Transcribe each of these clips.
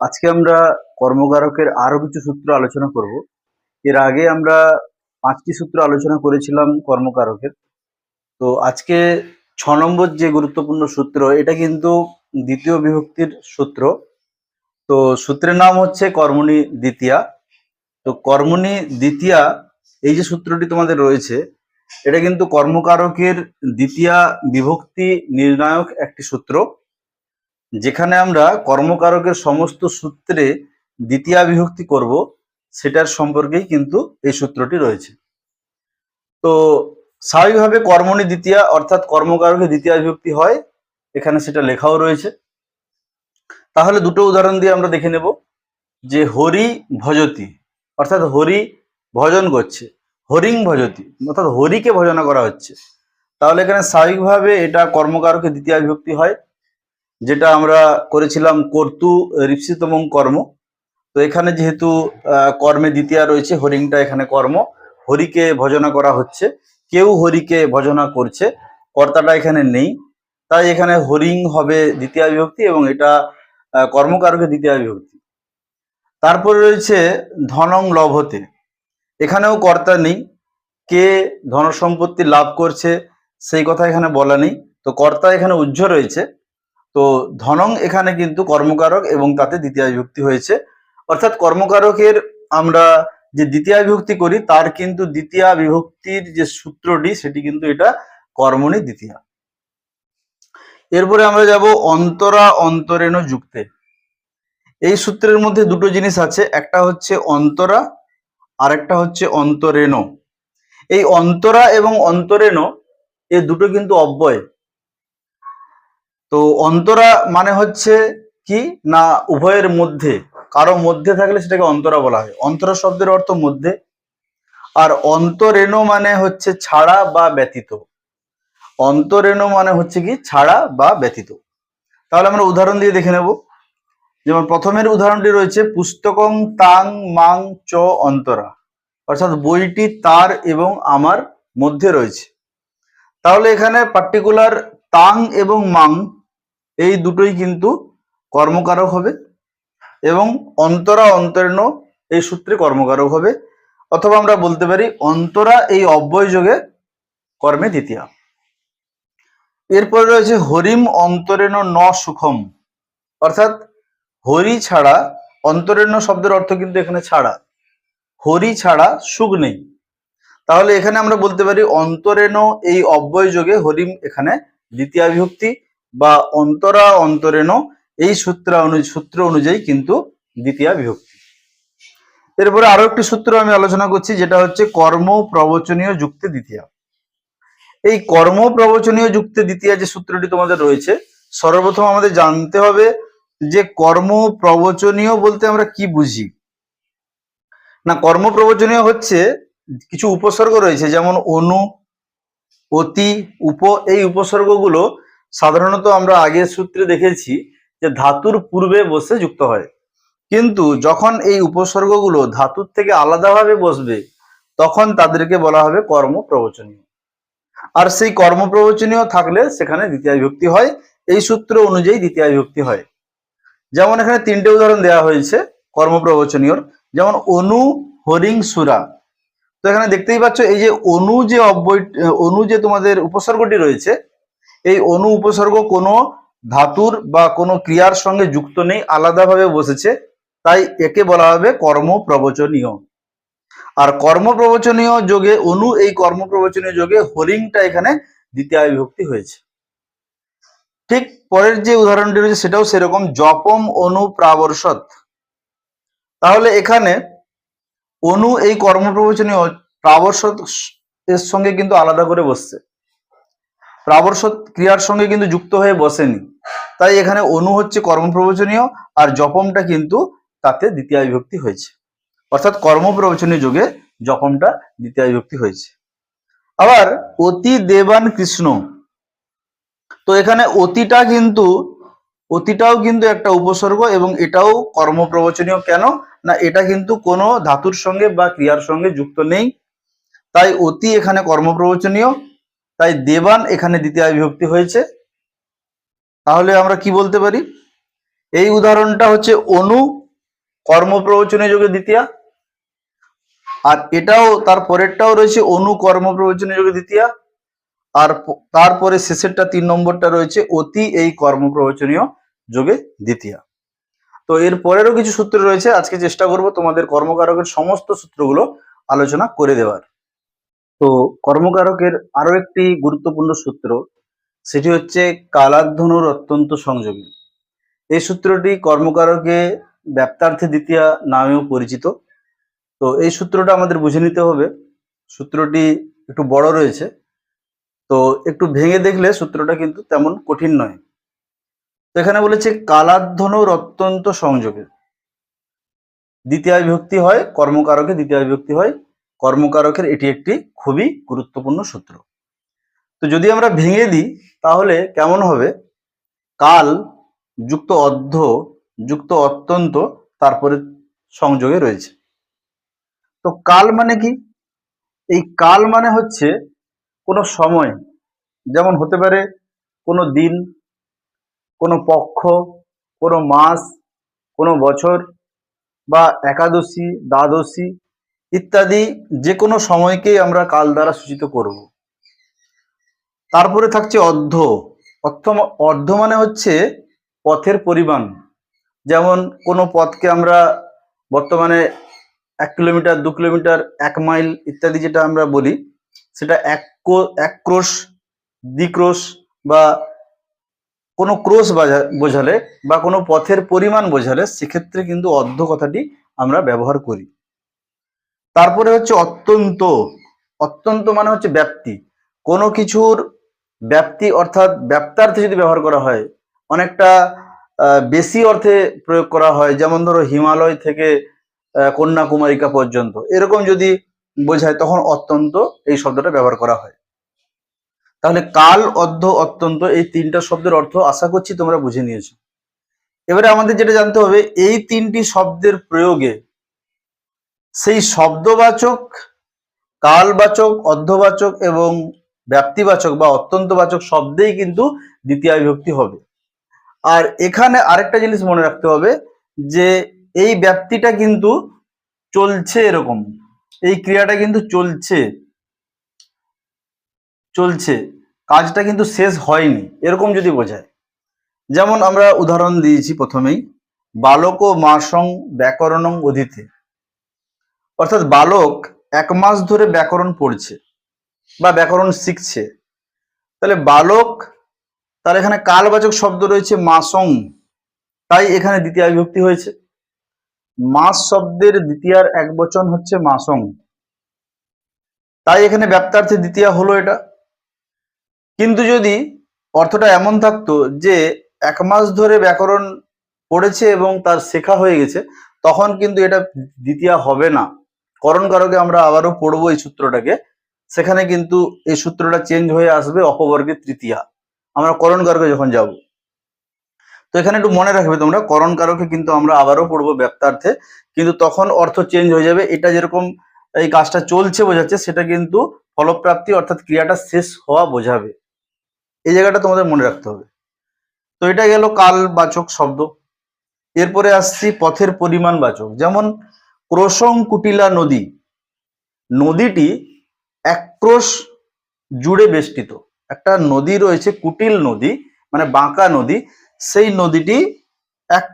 আজকে আমরা কর্মকারকের আরও কিছু সূত্র আলোচনা করব। এর আগে আমরা পাঁচটি সূত্র আলোচনা করেছিলাম কর্মকারকের। তো আজকে ছ নম্বর যে গুরুত্বপূর্ণ সূত্র, এটা কিন্তু দ্বিতীয় বিভক্তির সূত্র। তো সূত্রের নাম হচ্ছে কর্মণি দ্বিতীয়া। তো কর্মণি দ্বিতীয়া, এই যে সূত্রটি তোমাদের রয়েছে, এটা কিন্তু কর্মকারকের দ্বিতীয়া বিভক্তি নির্ণায়ক একটি সূত্র। যেখানে আমরা কর্মকারকের সমস্ত সূত্রে দ্বিতীয় বিভক্তি করব, সেটার সম্পর্কেই কিন্তু এই সূত্রটি রয়েছে। তো স্বাভাবিকভাবে কর্মণি দ্বিতীয়া অর্থাৎ কর্মকারকের দ্বিতীয় বিভক্তি হয়, এখানে সেটা লেখাও রয়েছে। তাহলে দুটো উদাহরণ দিয়ে আমরা দেখে নেব, যে হরি ভজতি, অর্থাৎ হরি ভজন করছে, হরিং ভজতি, অর্থাৎ হরিকে ভজনা করা হচ্ছে। তাহলে এখানে স্বাভাবিকভাবে এটা কর্মকারকের দ্বিতীয় বিভক্তি হয় যেটা আমরা করেছিলাম কর্তু রিপসিতমং কর্ম। তো এখানে যেহেতু কর্মে দ্বিতীয় রয়েছে, হরিংটা এখানে কর্ম। হরিকে ভজনা করা হচ্ছে। কেউ হরিকে ভজনা করছে, কর্তাটা এখানে নেই। তাই এখানে হরিং হবে দ্বিতীয় বিভক্তি এবং এটা কর্মকারকে দ্বিতীয় বিভক্তি। তারপরে রয়েছে ধনং লভতে। এখানেও কর্তা নেই। কে ধন সম্পত্তি লাভ করছে, সেই কথা এখানে বলা নেই। তো কর্তা এখানে উজ্জ্ব রয়েছে। তো ধনং এখানে কিন্তু কর্মকারক এবং তাতে দ্বিতীয় বিভক্তি হয়েছে। অর্থাৎ কর্মকারকের আমরা যে দ্বিতীয় বিভক্তি করি, তার কিন্তু দ্বিতীয় বিভক্তির যে সূত্রটি, সেটি কিন্তু এটা কর্মণি দ্বিতীয়। এরপরে আমরা যাব অন্তরা অন্তরেণ যুক্তে। এই সূত্রের মধ্যে দুটো জিনিস আছে, একটা হচ্ছে অন্তরা আর একটা হচ্ছে অন্তরেণ। এই অন্তরা এবং অন্তরেণ এই দুটো কিন্তু অব্যয়। তো অন্তরা মানে হচ্ছে কি? না, উভয়ের মধ্যে। কারও মধ্যে থাকলে সেটাকে অন্তরা বলা হয়। অন্তরা শব্দের অর্থ মধ্যে। আর অন্তরেণ মানে হচ্ছে ছাড়া বা ব্যতীত। অন্তরেণ মানে হচ্ছে কি? ছাড়া বা ব্যতীত। তাহলে আমরা উদাহরণ দিয়ে দেখে নেব। যেমন প্রথমের উদাহরণটি রয়েছে, পুস্তকং তাং মাং চ অন্তরা। অর্থাৎ বইটি তার এবং আমার মধ্যে রয়েছে। তাহলে এখানে পার্টিকুলার তাং এবং মাং এই দুটোই কিন্তু কর্মকারক হবে এবং অন্তরা অন্তরীণ এই সূত্রে কর্মকারক হবে। অথবা আমরা বলতে পারি অন্তরা এই অব্যয় যোগে কর্মে দ্বিতীয়। এরপরে রয়েছে হরিম অন্তরেণ ন সুখম। অর্থাৎ হরি ছাড়া অন্তরেণ্য শব্দের অর্থ কিন্তু এখানে ছাড়া। হরি ছাড়া সুখ নেই। তাহলে এখানে আমরা বলতে পারি অন্তরেণ এই অব্যয় যোগে হরিম এখানে দ্বিতীয় বিভক্তি বা অন্তরা অন্তরেণ এই সূত্র সূত্র অনুযায়ী কিন্তু দ্বিতীয় বিভক্তি। এরপরে আরও একটি সূত্র আমি আলোচনা করছি, যেটা হচ্ছে কর্ম প্রবচনীয় যুক্তি দ্বিতীয়। এই কর্ম প্রবচনীয় যুক্তি দ্বিতীয় যে সূত্রটি তোমাদের রয়েছে, সর্বপ্রথম আমাদের জানতে হবে যে কর্ম প্রবচনীয় বলতে আমরা কি বুঝি। না, কর্ম প্রবচনীয় হচ্ছে কিছু উপসর্গ রয়েছে, যেমন অনু, অতি, উপ, এই উপসর্গগুলো সাধারণত আমরা আগের সূত্রে দেখেছি যে ধাতুর পূর্বে বসে যুক্ত হয়। কিন্তু যখন এই উপসর্গগুলো ধাতুর থেকে আলাদাভাবে বসবে, তখন তাদেরকে বলা হবে কর্ম প্রবচনীয় আর সেই কর্ম প্রবচনীয় থাকলে সেখানে দ্বিতীয় বিভক্তি হয়। এই সূত্র অনুযায়ী দ্বিতীয় বিভক্তি হয়। যেমন এখানে তিনটে উদাহরণ দেওয়া হয়েছে কর্মপ্রবচনীয়র। যেমন অনু হরিং সুরা। তো এখানে দেখতেই পাচ্ছ, এই যে অনু যে অব্যয়, অনু যে তোমাদের উপসর্গটি রয়েছে এই অনু উপসর্গ কোনো ধাতুর বা কোনো ক্রিয়ার সঙ্গে যুক্ত নেই, আলাদাভাবে বসেছে, তাই একে বলা হবে কর্ম প্রবচনীয় আর কর্ম প্রবচনীয় যোগে অনু এই কর্ম প্রবচনীয় যোগে হরিংটা এখানে দ্বিতীয় বিভক্তি হয়েছে। ঠিক পরের যে উদাহরণটি রয়েছে, সেটাও সেরকম জপম অনু প্রাবর্ষত। তাহলে এখানে অনু এই কর্মপ্রবচনীয়, প্রাবর্ষত এর সঙ্গে কিন্তু আলাদা করে বসছে। প্রাবর্ষত ক্রিয়ার সঙ্গে কিন্তু যুক্ত হয়ে বসেনি। তাই এখানে অনু হচ্ছে কর্মপ্রবচনীয় আর জপমটা কিন্তু তাতে দ্বিতীয় বিভক্তি হয়েছে। অর্থাৎ কর্মপ্রবচনীয় যুগে জপমটা দ্বিতীয় বিভক্তি হয়েছে। আবার অতি দেবান কৃষ্ণ। তো এখানে অতিটা কিন্তু, অতিটাও কিন্তু একটা উপসর্গ এবং এটাও কর্মপ্রবচনীয় কেন? না, এটা কিন্তু কোনো ধাতুর সঙ্গে বা ক্রিয়ার সঙ্গে যুক্ত নেই। তাই অতি এখানে কর্মপ্রবচনীয়। তাই দেবান এখানে দ্বিতীয় বিভক্তি হয়েছে। তাহলে আমরা কি বলতে পারি? এই উদাহরণটা হচ্ছে অনু কর্মপ্রবচনে যোগে দ্বিতীয়া, আর এটাও তার পরেরটাও রয়েছে অনু কর্মপ্রবচনে যোগে দ্বিতীয়া, আর তারপরে শেষেরটা তিন নম্বরটা রয়েছে অতি এই কর্মপ্রবচনীয় যোগে দ্বিতীয়া। তো এর পরেরও কিছু সূত্র রয়েছে, আজকে চেষ্টা করব তোমাদের কর্মকারকের সমস্ত সূত্রগুলো আলোচনা করে দেওয়ার। তো কর্মকারকের আরও একটি গুরুত্বপূর্ণ সূত্র, সেটি হচ্ছে কালাধ্বনুর অত্যন্ত সংযোগী। এই সূত্রটি কর্মকারকে ব্যাপ্তার্থে দ্বিতীয়া নামেও পরিচিত। তো এই সূত্রটা আমাদের বুঝে নিতে হবে। সূত্রটি একটু বড় রয়েছে। তো একটু ভেঙে দেখলে সূত্রটা কিন্তু তেমন কঠিন নয়। তো এখানে বলেছে কালাধ্বনুর অত্যন্ত সংযোগে। দ্বিতীয় বিভক্তি হয়, কর্মকারকে দ্বিতীয় বিভক্তি হয় কর্মকারকের এটি একটি খুবই গুরুত্বপূর্ণ সূত্র। তো যদি আমরা ভেঙে দিই, তাহলে কেমন হবে? কাল যুক্ত অর্ধ, যুক্ত অত্যন্ত তারপরে সংযোগে রয়েছে। তো কাল মানে কি? এই কাল মানে হচ্ছে কোনো সময়, যেমন হতে পারে কোনো দিন, কোনো পক্ষ, কোনো মাস, কোনো বছর বা একাদশী, দ্বাদশী ইত্যাদি যে কোনো সময়কেই আমরা কাল দ্বারা সূচিত করব। তারপরে থাকছে অর্ধ। অর্থ অর্ধ মানে হচ্ছে পথের পরিমাণ। যেমন কোনো পথকে আমরা বর্তমানে এক কিলোমিটার, দু কিলোমিটার, এক মাইল ইত্যাদি যেটা আমরা বলি, সেটা এক এক ক্রোশ দ্বিক্রোশ বা কোনো ক্রোশ বোঝালে বা কোনো পথের পরিমাণ বোঝালে, সেক্ষেত্রে কিন্তু অর্ধ কথাটি আমরা ব্যবহার করি। তারপরে হচ্ছে অত্যন্ত অত্যন্ত মানে হচ্ছে ব্যাপ্তি। কোনো কিছুর ব্যাপ্তি অর্থাৎ ব্যাপ্তার্থে যদি ব্যবহার করা হয়, অনেকটা বেশি অর্থে প্রয়োগ করা হয়, যেমন ধরো হিমালয় থেকে কন্যাকুমারিকা পর্যন্ত। এরকম যদি বোঝায়, তখন অত্যন্ত এই শব্দটা ব্যবহার করা হয়। তাহলে কাল, অর্ধ, অত্যন্ত এই তিনটা শব্দের অর্থ আশা করছি তোমরা বুঝে নিয়েছো। এবারে আমাদের যেটা জানতে হবে, এই তিনটি শব্দের প্রয়োগে সেই শব্দবাচক, কালবাচক, অর্ধবাচক এবং ব্যাপ্তিবাচক বা অত্যন্তবাচক শব্দেই কিন্তু দ্বিতীয় বিভক্তি হবে। আর এখানে আরেকটা জিনিস মনে রাখতে হবে যে এই ব্যাপ্তিটা কিন্তু চলছে এরকম। এই ক্রিয়াটা কিন্তু চলছে। চলছে। কাজটা কিন্তু শেষ হয়নি, এরকম যদি বোঝায়। যেমন আমরা উদাহরণ দিয়েছি প্রথমেই, বালক ও মাসং ব্যাকরণং অধীতে। অর্থাৎ বালক এক মাস ধরে ব্যাকরণ পড়ছে বা ব্যাকরণ শিখছে। তাহলে বালক, তাহলে এখানে কালবাচক শব্দ রয়েছে মাসং। তাই এখানে দ্বিতীয় বিভক্তি হয়েছে। মাস শব্দের দ্বিতীয়ার এক বচন হচ্ছে মাসং। তাই এখানে ব্যাপ্তার্থে দ্বিতীয় হলো এটা। কিন্তু যদি অর্থটা এমন থাকতো যে এক মাস ধরে ব্যাকরণ পড়েছে এবং তার শেখা হয়ে গেছে, তখন কিন্তু এটা দ্বিতীয় হবে না। করণ কারকে আমরা আবারও পড়ব এই সূত্রটাকে। সেখানে কিন্তু এই সূত্রটা চেঞ্জ হয়ে আসবে অপবর্গের তৃতীয়া। আমরা করণ কারকে যখন যাব, তো এখানে একটু মনে রাখবে তোমরা করণ কারকে কিন্তু আমরা আবারও পড়ব ব্যাপ্তার্থে কিন্তু তখন অর্থ চেঞ্জ হয়ে যাবে। এটা যেরকম এই কাজটা চলছে বোঝাচ্ছে, সেটা কিন্তু ফলপ্রাপ্তি অর্থাৎ ক্রিয়াটা শেষ হওয়া বোঝাবে। এই জায়গাটা তোমাদের মনে রাখতে হবে। তো এটা গেল কালবাচক শব্দ। এরপরে আসছি পথের পরিমাণ বাচক যেমন ক্রোশং কুটিলা নদী। নদীটি এক জুড়ে বেষ্টিত। একটা নদী রয়েছে কুটিল নদী মানে বাঁকা নদী। সেই নদীটি এক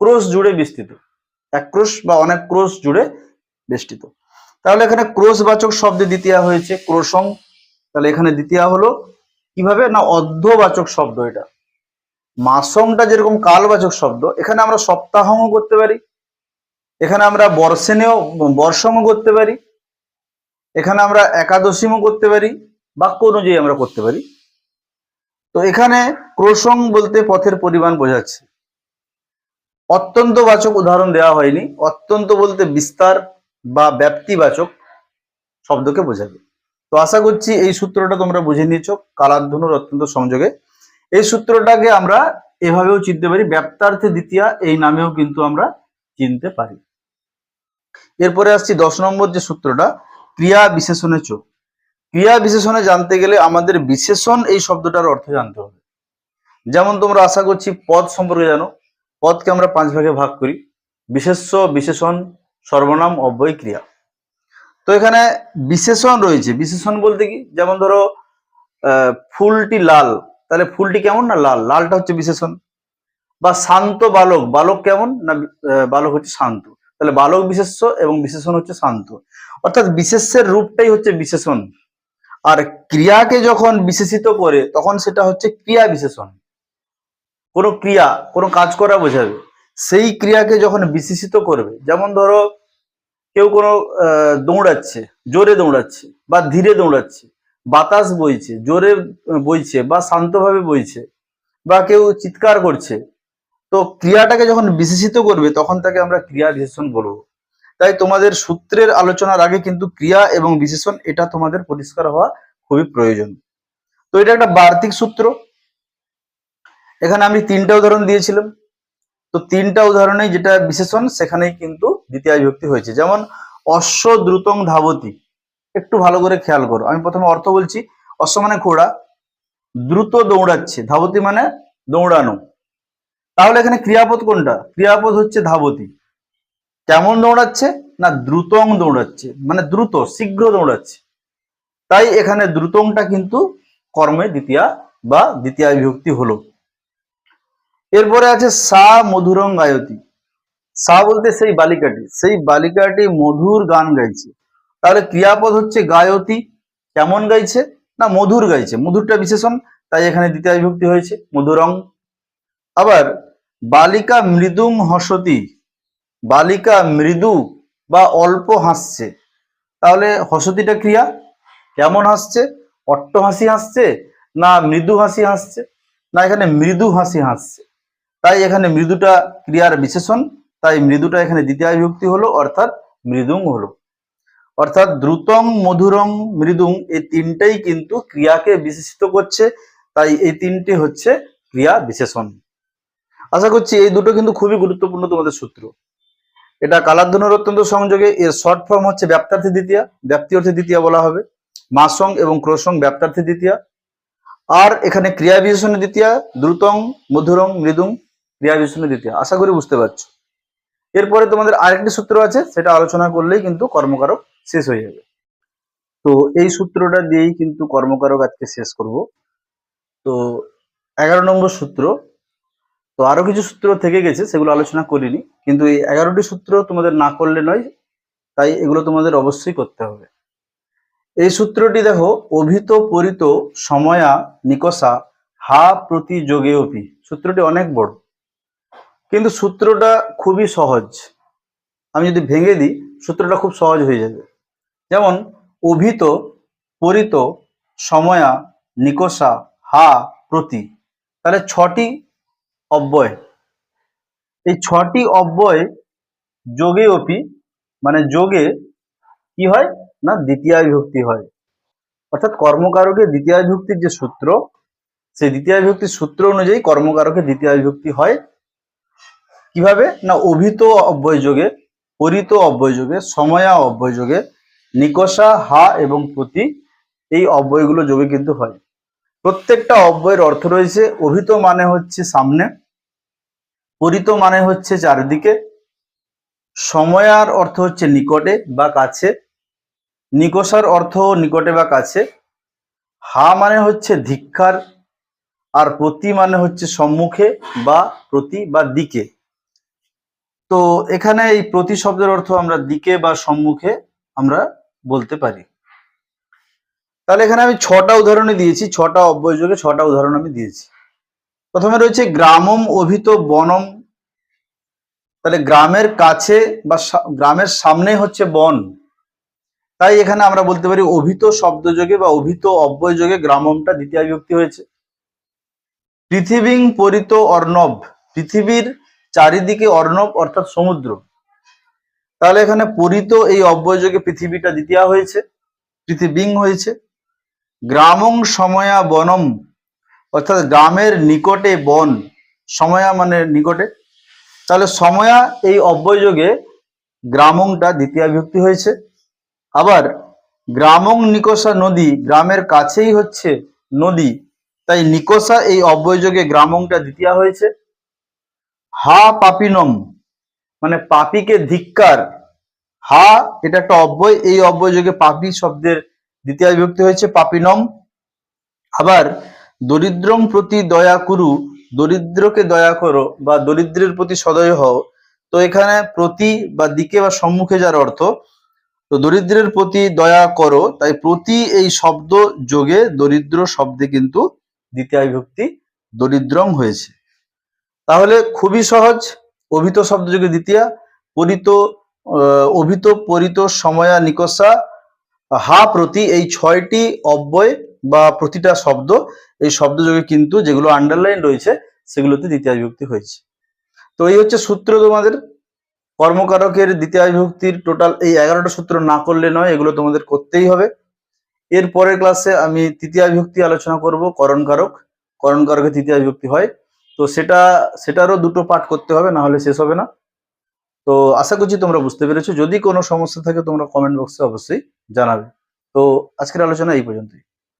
ক্রোশ জুড়ে বিস্তৃত এক বা অনেক ক্রোশ জুড়ে বেষ্টিত। তাহলে এখানে ক্রোশবাচক শব্দে দ্বিতীয় হয়েছে, ক্রোশং। তাহলে এখানে দ্বিতীয় হলো, কীভাবে না অর্ধবাচক শব্দ এটা? মাসংটা যেরকম কালবাচক শব্দ, এখানে আমরা সপ্তাহও করতে পারি। এখানে আমরা বর্ষেনেও বর্ষমও করতে পারি। এখানে আমরা একাদশীমও করতে পারি, বাক্য অনুযায়ী আমরা করতে পারি। তো এখানে ক্রোশং বলতে পথের পরিমাণ বোঝাচ্ছে। অত্যন্ত বাচক উদাহরণ দেওয়া হয়নি। অত্যন্ত বলতে বিস্তার বা ব্যাপ্তিবাচক শব্দকে বোঝাবে। তো আশা করছি এই সূত্রটা তোমরা বুঝে নিয়েছো। কালাধ্বনুর অত্যন্ত সংযোগে। এই সূত্রটাকে আমরা এভাবেও চিনতে পারি। ব্যাপ্তার্থে দ্বিতীয়া, এই নামেও কিন্তু আমরা চিনতে পারি। এরপরে আসছি দশ নম্বর যে সূত্রটা, ক্রিয়া বিশেষণে চোখ। ক্রিয়া বিশেষণে জানতে গেলে আমাদের বিশেষণ এই শব্দটার অর্থ জানতে হবে। যেমন তোমরা আশা করছি পদ সম্পর্কে জানো, পদকে আমরা পাঁচ ভাগে ভাগ করি, বিশেষ্য, বিশেষণ, সর্বনাম, অব্যয়, ক্রিয়া। তো এখানে বিশেষণ রয়েছে। বিশেষণ বলতে কি? যেমন ধরো ফুলটি লাল, তাহলে ফুলটি কেমন না লাল? লালটা হচ্ছে বিশেষণ। বা শান্ত বালক বালক কেমন না বালক হচ্ছে শান্ত? তাহলে বালক বিশেষ্য এবং বিশেষণ হচ্ছে শান্ত। অর্থাৎ বিশেষ্যের রূপটাই হচ্ছে বিশেষণ। আর ক্রিয়াকে যখন বিশেষিত করে, তখন সেটা হচ্ছে ক্রিয়া বিশেষণ। কোনো ক্রিয়া, কোনো কাজ করা বোঝাবে। সেই ক্রিয়াকে যখন বিশেষিত করবে, যেমন ধরো কেউ কোনো দৌড়াচ্ছে, জোরে দৌড়াচ্ছে বা ধীরে দৌড়াচ্ছে, বাতাস বইছে, জোরে বইছে বা শান্তভাবে বইছে বা কেউ চিৎকার করছে তো ক্রিয়াটাকে যখন বিশেষিত করবে, তখন তাকে আমরা ক্রিয়া বিশেষণ বলব। তাই তোমাদের সূত্রের আলোচনার আগে কিন্তু ক্রিয়া এবং বিশেষণ, এটা তোমাদের পরিষ্কার হওয়া খুবই প্রয়োজন। তো এটা একটা বার্তিক সূত্র। এখানে আমি তিনটা উদাহরণ দিয়েছিলাম। তো তিনটা উদাহরণে যেটা বিশেষণ, সেখানেই কিন্তু দ্বিতীয় বিভক্তি হয়েছে। যেমন, অশ্ব দ্রুতং ধাবতি। একটু ভালো করে খেয়াল করো। আমি প্রথমে অর্থ বলছি। অশ্ব মানে ঘোড়া, দ্রুত দৌড়াচ্ছে। ধাবতি মানে দৌড়ানো। তাহলে এখানে ক্রিয়াপদ কোনটা? ক্রিয়াপদ হচ্ছে ধাবতি। কেমন দৌড়াচ্ছে? না, দ্রুতং দৌড়াচ্ছে। মানে দ্রুত, শীঘ্র দৌড়াচ্ছে। তাই এখানে দ্রুতংটা কিন্তু কর্মে দ্বিতীয়া বা দ্বিতীয় বিভক্তি হলো। এরপরে আছে সা মধুরং গায়তী। সা বলতে সেই বালিকাটি। সেই বালিকাটি মধুর গান গাইছে। তাহলে ক্রিয়াপদ হচ্ছে গায়তী। কেমন গাইছে? না, মধুর গাইছে। মধুরটা বিশেষণ, তাই এখানে দ্বিতীয় বিভক্তি হয়েছে। মধুরং। আবার বালিকা মৃদুং হসতি, বালিকা মৃদু বা অল্প হাসছে। তাহলে হসতিটা ক্রিয়া? কেমন হাসছে? অট্ট হাসি হাসছে না মৃদু হাসি হাসছে? না এখানে মৃদু হাসি হাসছে। তাই এখানে মৃদুটা ক্রিয়ার বিশেষণ, তাই মৃদুটা এখানে দ্বিতীয় বিভক্তি হলো, অর্থাৎ মৃদুং হলো। অর্থাৎ দ্রুতং মধুরং মৃদুং এই তিনটাই কিন্তু ক্রিয়াকে বিশেষিত করছে, তাই এই তিনটি হচ্ছে ক্রিয়া বিশেষণ। আশা করছি এই দুটো কিন্তু খুবই গুরুত্বপূর্ণ তোমাদের সূত্র। এটা কালাধ্বনুর অত্যন্ত সংযোগে, এর শর্ট ফর্ম হচ্ছে ব্যাপ্তার্থী দ্বিতীয়া ব্যাপ্তি অর্থে দ্বিতীয়া বলা হবে। মাসং এবং ক্রসং ব্যাপ্তার্থী দ্বিতীয়া। আর এখানে ক্রিয়া বিশেষণের দ্বিতীয়া, দ্রুতং, মধুরং, মৃদুং, ক্রিয়া বিশেষণের দ্বিতীয়া। আশা করি বুঝতে পারছ। এরপরে তোমাদের আরেকটি সূত্র আছে, সেটা আলোচনা করলেই কিন্তু কর্মকারক শেষ হয়ে যাবে। তো এই সূত্রটা দিয়েই কিন্তু কর্মকারক আজকে শেষ করব। তো এগারো নম্বর সূত্র তো আরও কিছু সূত্র থেকে গেছে, সেগুলো আলোচনা করিনি। কিন্তু এই এগারোটি সূত্র তোমাদের না করলে নয়, তাই এগুলো তোমাদের অবশ্যই করতে হবে। এই সূত্রটি দেখো, অভিত পরিত সময়া নিকষা হা প্রতি যোগে অপি সূত্রটি অনেক বড়। কিন্তু সূত্রটা খুবই সহজ। আমি যদি ভেঙে দিই, সূত্রটা খুব সহজ হয়ে যাবে। যেমন, অভিত পরিত সময়া নিকষা হা প্রতি। তাহলে ছটি অব্যয়। এই ছটি অব্যয় যোগে অপি মানে যোগে কি হয়? না দ্বিতীয় বিভক্তি হয়। অর্থাৎ কর্মকারকের দ্বিতীয় বিভক্তির যে সূত্র, সেই দ্বিতীয় বিভক্তির সূত্র অনুযায়ী কর্মকারকের দ্বিতীয় বিভক্তি হয়। কীভাবে? না, অভিত অব্যয় যোগে, পরিত অব্যয় যোগে, সময়া অব্যয় যোগে, নিকষা, হা এবং প্রতি এই অব্যয়গুলো যোগে কিন্তু হয়। প্রত্যেকটা অব্যয়ের অর্থ রয়েছে, অভিত মানে হচ্ছে সামনে। পরিত মানে হচ্ছে চারিদিকে। সময়ার অর্থ হচ্ছে নিকটে বা কাছে। নিকষার অর্থ নিকটে বা কাছে। হা মানে হচ্ছে ধিক্ষার আর প্রতি মানে হচ্ছে সম্মুখে বা প্রতি বা দিকে। তো এখানে এই প্রতি শব্দের অর্থ আমরা দিকে বা সম্মুখে আমরা বলতে পারি। তাহলে এখানে আমি ছটা উদাহরণে দিয়েছি, ছটা অব্যয় যোগে ছটা উদাহরণ আমি দিয়েছি। প্রথমে রয়েছে গ্রামম অভিত বনম। তাহলে গ্রামের কাছে বা গ্রামের সামনে হচ্ছে বন। তাই এখানে আমরা বলতে পারি অভিত শব্দ যোগে বা অভিত অব্যয় যোগে গ্রামমটা দ্বিতীয় বিভক্তি হয়েছে। পৃথিবীং পরিত অর্ণব, পৃথিবীর চারিদিকে অর্ণব অর্থাৎ সমুদ্র। তাহলে এখানে পরিত এই অব্যয় যোগে পৃথিবীটা দ্বিতীয় হয়েছে, পৃথিবীং হয়েছে। গ্রামং সময়া বনম অর্থাৎ গ্রামের নিকটে বন, সময়া মানে নিকটে। তাহলে সময়া এই অব্যয় যোগে গ্রামংটা দ্বিতীয় বিভক্তি হয়েছে। আবার গ্রামং নিকষা নদী গ্রামের কাছেই হচ্ছে নদী, তাই নিকষা এই অব্যয় যোগে গ্রামংটা দ্বিতীয় হয়েছে। হা পাপিনম মানে পাপিকে ধিক্কার। হা, এটা একটা অব্যয়, এই অব্যয় যোগে পাপি শব্দের দ্বিতীয় বিভক্তি হয়েছে পাপিনম। আবার দরিদ্রম প্রতি দয়া কুরু, দরিদ্রকে দয়া করো বা দরিদ্রের প্রতি সদয় হও। তো এখানে প্রতি বা দিকে বা সম্মুখে যার অর্থ, তো দরিদ্রের প্রতি দয়া করো, তাই প্রতি এই শব্দ যোগে দরিদ্র শব্দে কিন্তু দ্বিতীয় বিভক্তি দরিদ্রম হয়েছে। তাহলে খুবই সহজ, অভিত শব্দ যোগে দ্বিতীয়, পরিত অভিত, পরিত, সময়া, নিকষা, হা প্রতি এই ছয়টি অব্যয় বা প্রতিটা শব্দ, এই শব্দ যোগে কিন্তু যেগুলো আন্ডারলাইন রয়েছে, সেগুলোতে দ্বিতীয় বিভক্তি হয়েছে। তো এই হচ্ছে সূত্র তোমাদের। কর্মকারকের দ্বিতীয় বিভক্তির টোটাল এই এগারোটা সূত্র না করলে নয়, এগুলো তোমাদের করতেই হবে। এর পরের ক্লাসে আমি তৃতীয় বিভক্তি আলোচনা করব, করণকারক। করণকারকের তৃতীয় বিভক্তি হয়। তো সেটা, সেটারও দুটো পাঠ করতে হবে, না হলে শেষ হবে না। তো আশা করছি তোমরা বুঝতে পেরেছ। যদি কোনো সমস্যা থাকে তোমরা কমেন্ট বক্সে অবশ্যই জানাবে। তো আজকের আলোচনা এই পর্যন্তই।